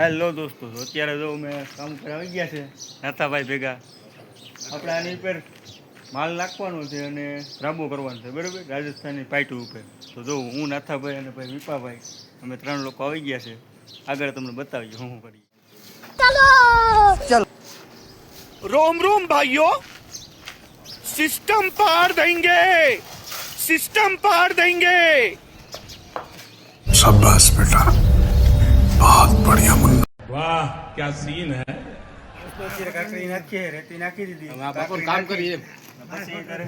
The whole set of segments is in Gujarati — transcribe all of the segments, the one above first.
હેલો દોસ્તો અત્યારે જો મેં કામ કરાવી ગયા છે નાથાભાઈ ભેગા. આપણે આની ઉપર માલ નાખવાનો છે અને રાબો કરવાનો છે બરાબર? રાજસ્થાનની પાઇટી ઉપર. તો જો હું નાથાભાઈ અને ભાઈ વિપાભાઈ અમે ત્રણ લોકો આવી ગયા છે. આગળ તમને બતાવીએ હું શું કરી ચાલો! રોમ રોમ ભાઈઓ! સિસ્ટમ પાર દેંગે સિસ્ટમ પાર દેંગે શાબાશ બેટા. बहुत बढ़िया मुन्ना वाह क्या सीन है અત્યારે કાકડી નાખીએ રેતી નાખી દીધી હવે આપણે કોઈ કામ કરીએ પછી તારે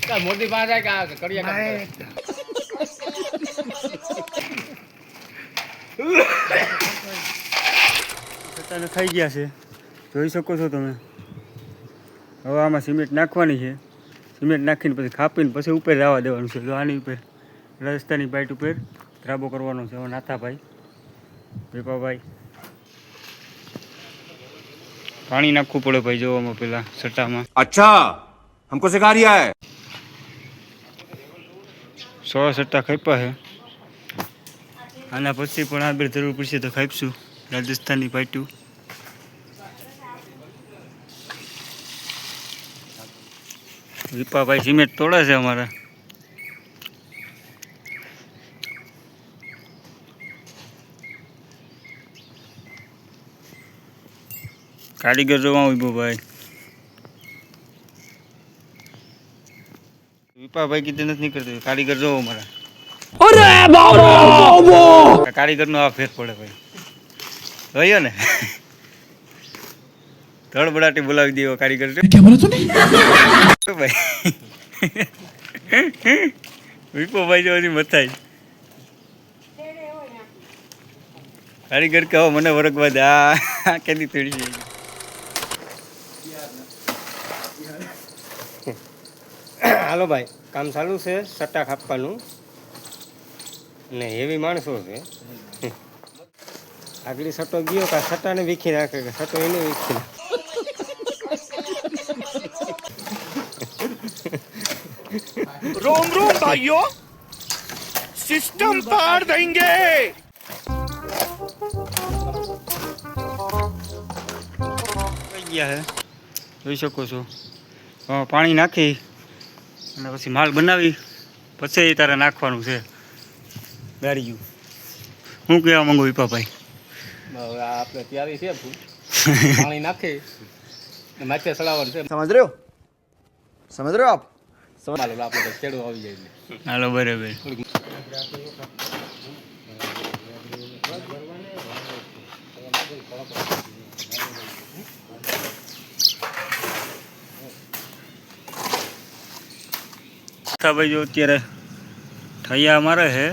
ક્યાં મોટી પાસે જાય કે આ કડિયા કામ કરે? પોતાને ખાઈ ગયા છે જોઈ શકો છો તમે હવે આમાં સિમેન્ટ નાખવાની છે સિમેન્ટ નાખીને પછી ખાપીને પછી ઉપર જવા દેવાનું છે જો આની ઉપર રસ્તાની પાઇટ ઉપર ધ્રાબો કરવાનો છે હવે નાથાભાઈ વિભાભાઈ પાણી નાખવું પડે ભાઈ જોવામાં પેલા સટ્ટામાં. અચ્છા હમકો સિખા રહ્યા હે સો સટ્ટા ખાઈપા હે. આના પછી પણ આગળ જરૂર પડશે તો ખાઈશું રાજસ્થાનની પાટ્યું વિપાભાઈ સિમેન્ટ તોડે છે અમારા. કારીગર જોવા ઊભો ભાઈ. વિપાભાઈ કીધું નથી નીકળતું કારીગર જોવો અમારા કારીગર નો આ ફેર પડે ભાઈ. જોયો ને. ધડબડાટી બોલાવી દેવો કારીગર ભાઈ વિપો ભાઈ? જો મથાઈ કારીગર કહો મને વરગવા દે. આ કેદી તળી છે? હાલો ભાઈ કામ ચાલું છે સટ્ટા ખાપવાનું. ને હેવી માણસો છે. આગળ સટ્ટો ગયો કે સટ્ટાને વીખી નાખે કે સટ્ટો એને વીખી નાખે. રોમ રોમ ભાઈઓ. સિસ્ટમ પાર દેંગે ગયા જોઈ શકો છો. પાણી નાખી. અને પછી માલ બનાવી પછી તારે નાખવાનું છે. ગાડીયું હું કહેવા માંગુ વિપાભાઈ? હવે આપણે તૈયારી છે પાણી નાખી. માથે સડાવવાનું છે. સમજ રહ્યો? સમજ રહ્યો આપ? સમજ આપણે ખેડૂત આવી જાય હાલો બરાબર. ભાઈ જો અત્યારે ઠૈયા મારે છે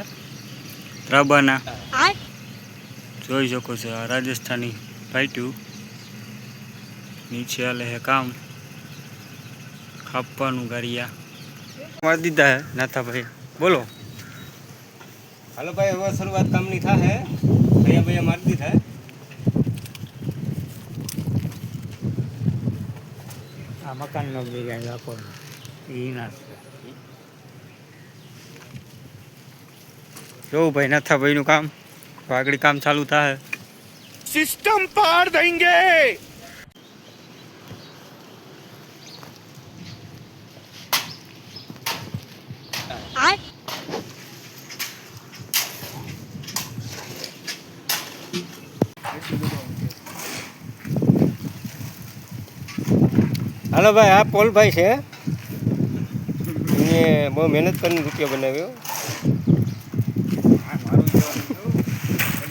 રાબાના. જોઈ શકો છો આ રાજસ્થાની ફાઈટ્યું નીચે હાલે છે કામ. ખાપવાનું ગારિયા. મારી દીધા હે નાથાભાઈ બોલો. હાલો ભાઈ હવે શરૂઆત કામની થાય ભૈયા ભૈયા મારી દીધા આ મકાનનો ડિઝાઇન આપો એ ના જો ભાઈ નથા ભાઈનું કામ. વાગડી કામ ચાલુ થાય. સિસ્ટમ પાર દેંગે હાલો ભાઈ આ પોલભાઈ છે. મેં બહુ મહેનત કરીને રૂપિયા બનાવ્યો.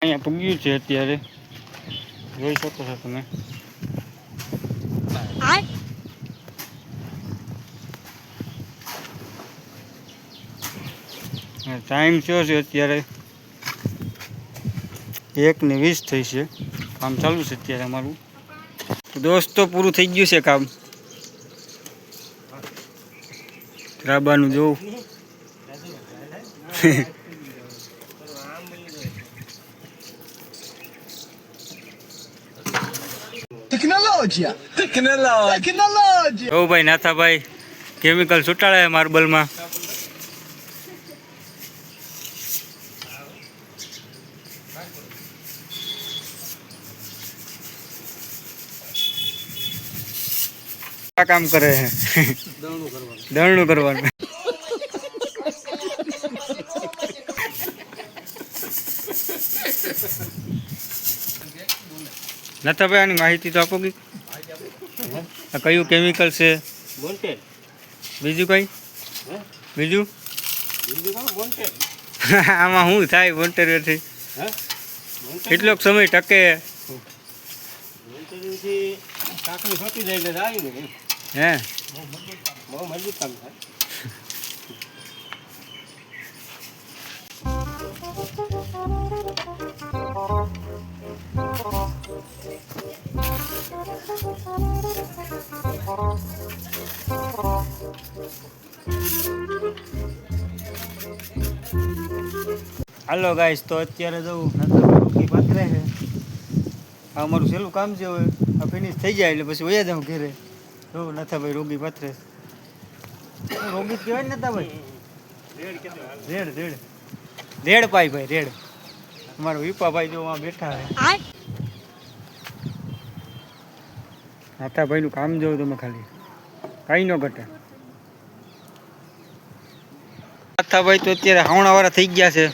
અહીંયા પૂગ્યું છે અત્યારે. જોઈ શકો છો તમે. ટાઈમ થયો છે અત્યારે? એક ને વીસ થઈ છે. કામ ચાલુ છે અત્યારે અમારું. દોસ્તો પૂરું થઈ ગયું છે કામ રાબાનું જોવું! Tecnologia! ઓ ભાઈ નાથાભાઈ કેમિકલ છૂટાડે માર્બલમાં આ કામ કરે છે. દળનું કરવાનું. નાથાભાઈ, આની માહિતી તો આપો કે આ કયું કેમિકલ છે? બીજું કઈ? બીજું? આમાં શું થાય વોન્ટેડથી કેટલોક સમય ટકે. કાકડી ફટી જાય આવી ને. હે? બહુ હાલો ગાઈસ તો અત્યારે જવું નતા રોકી પાત્રે છે. આ અમારું છેલ્લું કામ છે હવે આ ફિનિશ થઈ જાય એટલે પછી વયા જાઉં ઘરે. જો નથાભાઈ રોગી પાથરે. રોગી કહેવાય ને નતા ભાઈ? રેડ રેડ રેડ. પાઈ ભાઈ રેડ. અમારો વિપાભાઈ જો આ બેઠા હે નાથાભાઈ નું કામ જોવો તમે ખાલી. કાંઈ ન ઘટે. નાથાભાઈ તો અત્યારે હાવણા વાળા થઈ ગયા છે.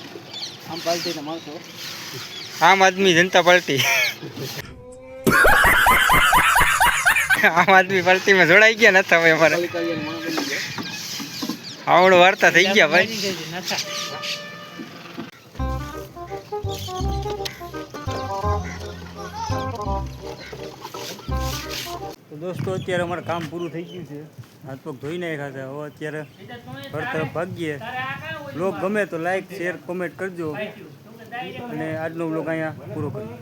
આમ માણસો આમ આદમી જનતા પાર્ટી આમ આદમી પાર્ટીમાં જોડાઈ ગયા નતા ભાઈ અમારે. આવડો વાર્તા થઈ ગયા ભાઈ. દોસ્તો, અત્યારે અમારે કામ પૂરું થઈ ગયું છે. હાથ પગ ધોઈ નાખ્યા છે. હવે અત્યારે ઘર તરફ ભાગીએ. બ્લોગ ગમે તો લાઈક શેર કોમેન્ટ કરજો. અને આજનો બ્લોગ અહીંયા પૂરો કરીએ.